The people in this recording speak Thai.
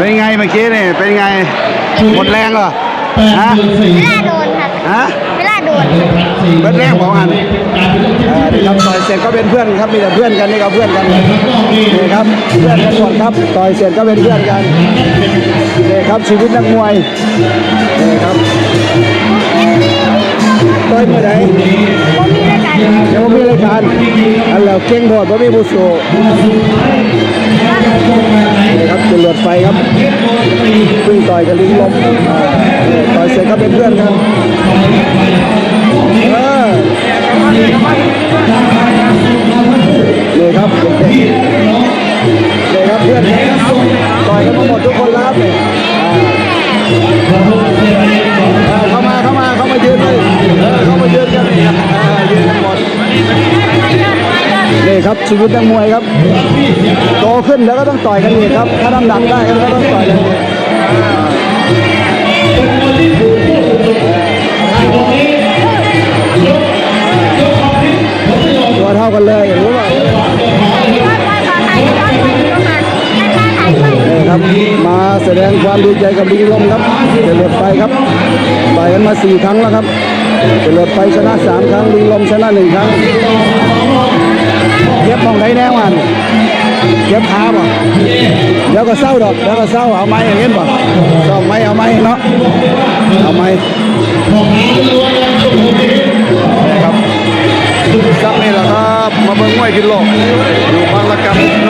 เป็นไงเมื่อกี้นี่เป็นไงหมดแรงเหรอฮะเวลาโดนครับฮะเวลาโดนเบิดแรงของอันอ่านี่ครับต่อยเสร็จก็เป็นเพื่อนครับมีแต่เพื่อนกันนี่ก็เพื่อนกันนี่ครับเพื่อนกันหมดครับต่อยเสร็จก็เป็นเพื่อนกันนี่ครับชีวิตนักมวยนี่ครับต่อยเมื่อไหร่ผมมีรายการเดี๋ยวมีรายการอันแล้วเก่งโหดบ่มีผู้สู้ อยกับลิงลมอ่านี่ต่อยเสร็จก็เป็นเพื่อนกันเออนี่ครับนี่ครับเพื่อนต่อยกันมาหมดทุกคนแล้วครับเข้ามาเข้ามาเข้ามายืนเลยเข้ามายืนกันยืนกันหมดนี่ครับชีวิตนักมวยครับโตขึ้นแล้วก็ต้องต่อยกันอีกครับ ถ้าน้ำหนักได้ก็ต้องต่อยกันอีก ตัวเท่ากันเลยอย่างรู้ป่ะนี่ครับมาแสดงความดีใจกับลิงลมครับเป็นรถไฟครับต่อยกันมาสี่ครั้งแล้วครับเป็นรถไฟชนะสามครั้งลิงลมชนะหนึ่งครั้งเก็บมองได้แน่วันเก็บขาบ่เดี๋ยวก็เศร้าดอกเดี๋ยวก็เศร้าเอาไม้อย่างนี้บ่ มาเบิ่งมวยกินโลกอยู่พังละกำกินโลกครับ